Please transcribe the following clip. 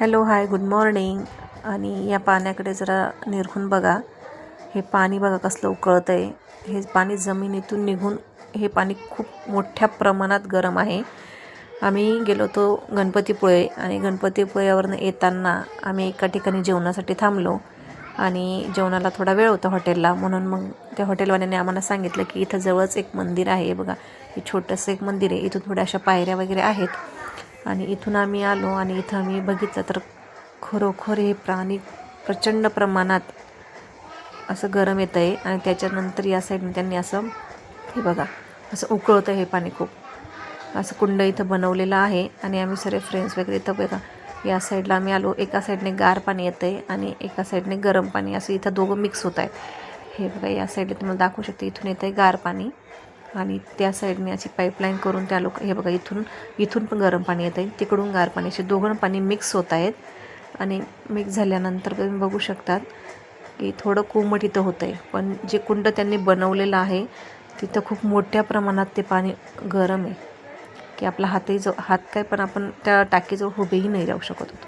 Hello hi good morning. आणि या पाण्याकडे जरा निरखून बघा. हे पाणी बघा कसलं उकळतं आहे हे पाणी जमिनीतून निघून हे पाणी खूप मोठ्या प्रमाणात गरम आहे. आम्ही गेलो होतो गणपतीपुळे आणि गणपतीपुळ्यावरनं येताना आम्ही एका ठिकाणी जेवणासाठी थांबलो. आणि जेवणाला थोडा वेळ होता हॉटेलला. म्हणून मग त्या हॉटेलवाल्याने आम्हाला सांगितलं की इथं जवळच एक मंदिर आहे. बघा हे छोटंसं एक मंदिर आहे. इथून थोड्या अशा पायऱ्या वगैरे आहेत. आणि इथून आम्ही आलो आणि इथं आम्ही बघितलं तर खरोखर हे प्राणी प्रचंड प्रमाणात असं गरम येतं आहे आणि त्याच्यानंतर या साईडने त्यांनी असं हे बघा असं उकळतं हे पाणी खूप. असं कुंड इथं बनवलेलं आहे आणि आम्ही सगळे फ्रेंड्स वगैरे इथं बघा या साईडला आम्ही आलो. एका साईडने गार पाणी येतं आहे आणि एका साईडने गरम पाणी. असं इथं दोघं मिक्स होत आहेत हे बघा या साईडला तुम्हाला दाखवू शकते इथून येतं आहे गार पाणी. आणि त्या साईडने अशी पाईपलाईन करून त्या लोक हे बघा इथून इथून पण गरम पाणी येतं आहे तिकडून गार पाणी असे दोघं पाणी मिक्स होत आहेत. आणि मिक्स झाल्यानंतर तुम्ही बघू शकतात की थोडं कोमट इथं होतं आहे पण जे कुंड त्यांनी बनवलेलं आहे तिथं खूप मोठ्या प्रमाणात ते पाणी गरम आहे. की आपला हातही जो हात काय पण आपण त्या टाकीजवळ उभेही नाही राहू शकत होतो.